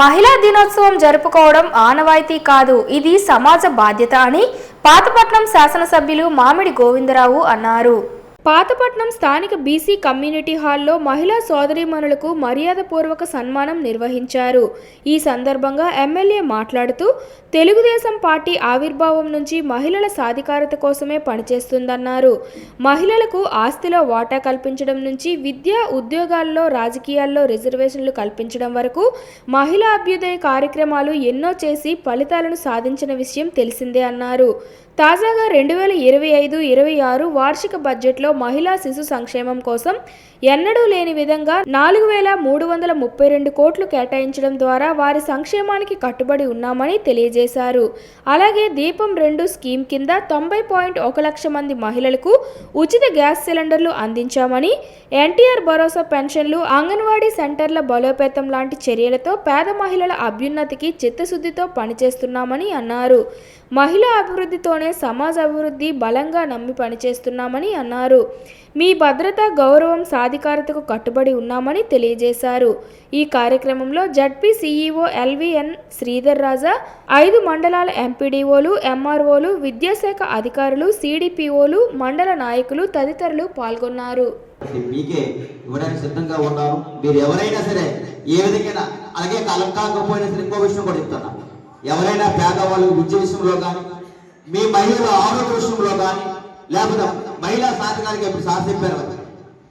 మహిళా దినోత్సవం జరుపుకోవడం ఆనవాయితీ కాదు. ఇది సమాజ బాధ్యత అని పాతపట్నం శాసనసభ్యులు మామిడి గోవిందరావు అన్నారు. పాతపట్నం స్థానిక బీసీ కమ్యూనిటీ హాల్లో మహిళా సోదరీమణులకు మర్యాదపూర్వక సన్మానం నిర్వహించారు. ఈ సందర్భంగా ఎమ్మెల్యే మాట్లాడుతూ తెలుగుదేశం పార్టీ ఆవిర్భావం నుంచి మహిళల సాధికారత కోసమే పనిచేస్తుందన్నారు. మహిళలకు ఆస్తిలో వాటా కల్పించడం నుంచి విద్య ఉద్యోగాల్లో రాజకీయాల్లో రిజర్వేషన్లు కల్పించడం వరకు మహిళా అభ్యుదయ కార్యక్రమాలు ఎన్నో చేసి ఫలితాలను సాధించిన విషయం తెలిసిందే అన్నారు. తాజాగా రెండు వేల ఇరవై ఐదు ఇరవై ఆరు వార్షిక బడ్జెట్లో మహిళా శిశు సంక్షేమం కోసం ఎన్నడూ లేని విధంగా నాలుగు వేల మూడు వందల ముప్పై రెండు కోట్లు కేటాయించడం ద్వారా వారి సంక్షేమానికి కట్టుబడి ఉన్నామని తెలియజేశారు. అలాగే దీపం రెండు స్కీమ్ కింద తొంభై పాయింట్ ఒక లక్ష మంది మహిళలకు ఉచిత గ్యాస్ సిలిండర్లు అందించామని ఎన్టీఆర్ భరోసా పెన్షన్లు అంగన్వాడీ సెంటర్ల బలోపేతం లాంటి చర్యలతో పేద మహిళల అభ్యున్నతికి చిత్తశుద్ధితో పనిచేస్తున్నామని అన్నారు. మహిళా అభివృద్ధితోనే సమాజ అభివృద్ధి బలంగా నమ్మి పనిచేస్తున్నామని అన్నారు. మీ భద్రత గౌరవం సాధికారతకు కట్టుబడి ఉన్నామని తెలియజేశారు. ఈ కార్యక్రమంలో ZP CEO LVN Sridhar Raja ఐదు మండలాల ఎంపీడీఓలు ఎంఆర్ఓలు విద్యాశాఖ అధికారులు సిడిపిఓలు మండల నాయకులు తదితరులు పాల్గొన్నారు. మీకే ఇవ్వడానికి సిద్ధంగా ఉన్నారు మీరు ఎవరైనా సరే ఏ విధంగా అలాగే కలం కాకపోయినా సరే ఇంకో విషయం కూడా చెప్తున్నా. ఎవరైనా పేదవాళ్ళు విద్య విషయంలో కానీ మీ మహిళల ఆరోగ్య విషయంలో కానీ లేకపోతే మహిళా సాధకాలకి ఇప్పుడు సార్ చెప్పారు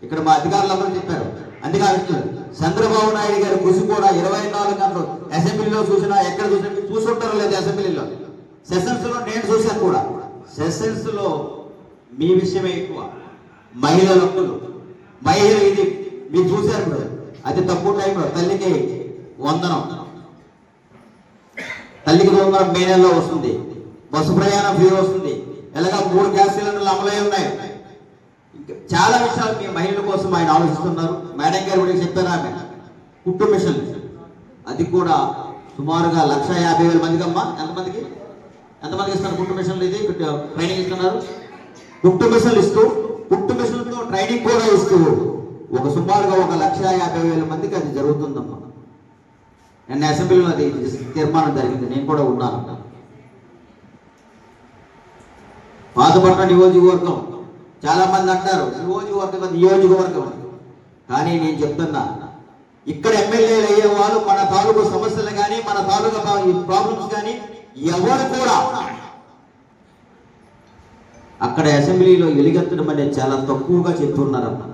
ఇక్కడ మా అధికారులందరూ చెప్పారు. అందుకే చంద్రబాబు నాయుడు గారి కృషి కూడా ఇరవై నాలుగు గంటలు అసెంబ్లీలో చూసినా ఎక్కడ చూసినా మీరు చూసుంటారో లేదు అసెంబ్లీలో. సెషన్స్లో నేను చూశాను కూడా. సెషన్స్లో మీ విషయమే ఎక్కువ. మహిళల హక్కులు. మహిళ ఇది మీరు చూశారు ఇప్పుడు తక్కువ టైంలో తల్లికి వందనం. తల్లికి వందనం మే నెలలో వస్తుంది. బస్సు ప్రయాణం ఫ్రీ వస్తుంది. ఎలాగ మూడు గ్యాస్ సిలిండర్లు అమలై ఉన్నాయి. చాలా విషయాలు మీ మహిళల కోసం ఆయన ఆలోచిస్తున్నారు. మేడం గారు కూడా చెప్పారు ఆమె. కుట్టు మిషన్. అది కూడా సుమారుగా లక్ష యాభై వేల మందికి అమ్మా ఎంతమందికి? ఎంతమందికి ఇస్తున్నారు కుట్టు మిషన్లు ఇది? ట్రైనింగ్ ఇస్తున్నారు. కుట్టు మిషన్లు ఇస్తూ కుట్టు మిషన్లతో ట్రైనింగ్ కూడా ఇస్తూ ఒక సుమారుగా ఒక లక్ష యాభై వేల మందికి అది జరుగుతుందమ్మా. నిన్న అసెంబ్లీలో అది తీర్మానం జరిగింది. నేను కూడా ఉన్నాను. పాతపట్నం నియోజకవర్గం చాలా మంది అంటారు నియోజకవర్గం నియోజకవర్గం అని. కానీ నేను చెప్తున్నా ఇక్కడ ఎమ్మెల్యేలు అయ్యే వాళ్ళు మన తాలూకు సమస్యలు కానీ మన తాలూకు ప్రాబ్లమ్స్ కానీ ఎవరు కూడా అక్కడ అసెంబ్లీలో ఎలుగెత్తడం అనేది చాలా తక్కువగా చెప్తున్నారన్న